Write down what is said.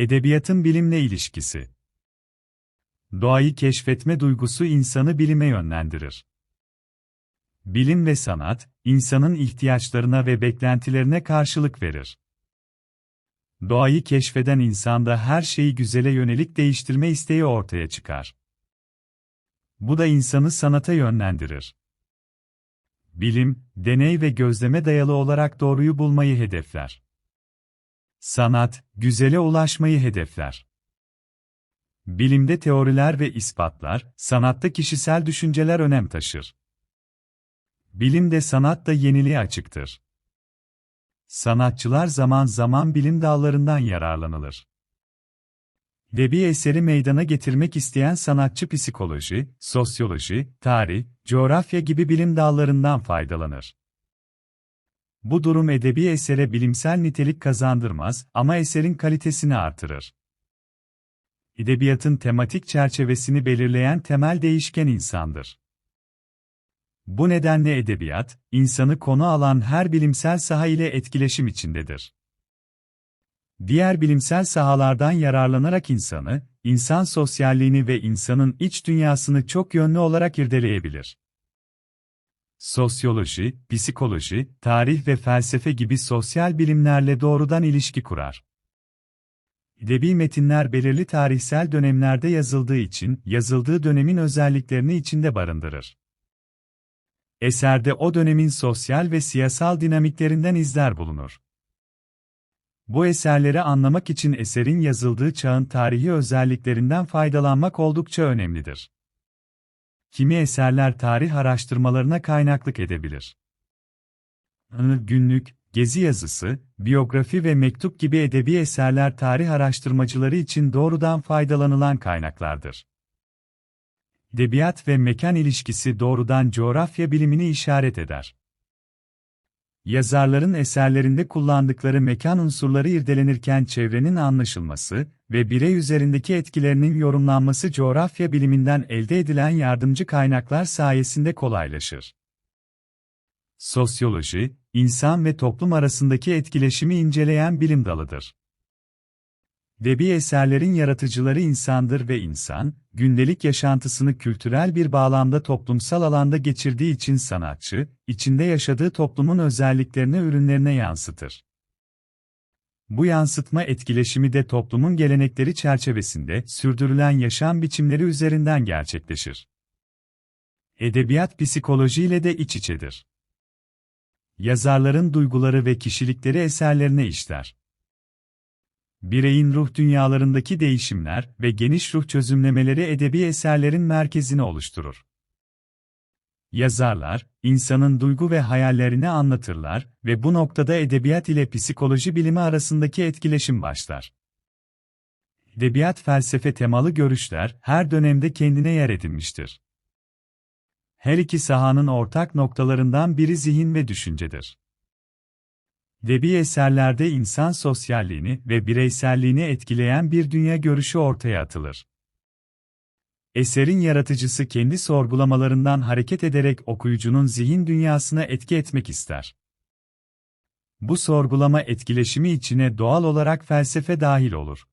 Edebiyatın bilimle ilişkisi. Doğayı keşfetme duygusu insanı bilime yönlendirir. Bilim ve sanat, insanın ihtiyaçlarına ve beklentilerine karşılık verir. Doğayı keşfeden insanda her şeyi güzele yönelik değiştirme isteği ortaya çıkar. Bu da insanı sanata yönlendirir. Bilim, deney ve gözleme dayalı olarak doğruyu bulmayı hedefler. Sanat, güzele ulaşmayı hedefler. Bilimde teoriler ve ispatlar, sanatta kişisel düşünceler önem taşır. Bilimde sanat da yeniliğe açıktır. Sanatçılar zaman zaman bilim dallarından yararlanılır. Debi eseri meydana getirmek isteyen sanatçı psikoloji, sosyoloji, tarih, coğrafya gibi bilim dallarından faydalanır. Bu durum edebi esere bilimsel nitelik kazandırmaz ama eserin kalitesini artırır. Edebiyatın tematik çerçevesini belirleyen temel değişken insandır. Bu nedenle edebiyat, insanı konu alan her bilimsel saha ile etkileşim içindedir. Diğer bilimsel sahalardan yararlanarak insanı, insan sosyalliğini ve insanın iç dünyasını çok yönlü olarak irdeleyebilir. Sosyoloji, psikoloji, tarih ve felsefe gibi sosyal bilimlerle doğrudan ilişki kurar. Edebi metinler belirli tarihsel dönemlerde yazıldığı için, yazıldığı dönemin özelliklerini içinde barındırır. Eserde o dönemin sosyal ve siyasal dinamiklerinden izler bulunur. Bu eserleri anlamak için eserin yazıldığı çağın tarihi özelliklerinden faydalanmak oldukça önemlidir. Kimi eserler tarih araştırmalarına kaynaklık edebilir. Günlük, gezi yazısı, biyografi ve mektup gibi edebi eserler tarih araştırmacıları için doğrudan faydalanılan kaynaklardır. Edebiyat ve mekan ilişkisi doğrudan coğrafya bilimini işaret eder. Yazarların eserlerinde kullandıkları mekan unsurları irdelenirken çevrenin anlaşılması ve birey üzerindeki etkilerinin yorumlanması coğrafya biliminden elde edilen yardımcı kaynaklar sayesinde kolaylaşır. Sosyoloji, insan ve toplum arasındaki etkileşimi inceleyen bilim dalıdır. Debi eserlerin yaratıcıları insandır ve insan, gündelik yaşantısını kültürel bir bağlamda toplumsal alanda geçirdiği için sanatçı, içinde yaşadığı toplumun özelliklerini ürünlerine yansıtır. Bu yansıtma etkileşimi de toplumun gelenekleri çerçevesinde sürdürülen yaşam biçimleri üzerinden gerçekleşir. Edebiyat psikolojiyle de iç içedir. Yazarların duyguları ve kişilikleri eserlerine işler bireyin ruh dünyalarındaki değişimler ve geniş ruh çözümlemeleri edebi eserlerin merkezini oluşturur. Yazarlar, insanın duygu ve hayallerini anlatırlar ve bu noktada edebiyat ile psikoloji bilimi arasındaki etkileşim başlar. Edebiyat felsefe temalı görüşler her dönemde kendine yer edinmiştir. Her iki sahanın ortak noktalarından biri zihin ve düşüncedir. Debi eserlerde insan sosyalliğini ve bireyselliğini etkileyen bir dünya görüşü ortaya atılır. Eserin yaratıcısı kendi sorgulamalarından hareket ederek okuyucunun zihin dünyasına etki etmek ister. Bu sorgulama etkileşimi içine doğal olarak felsefe dahil olur.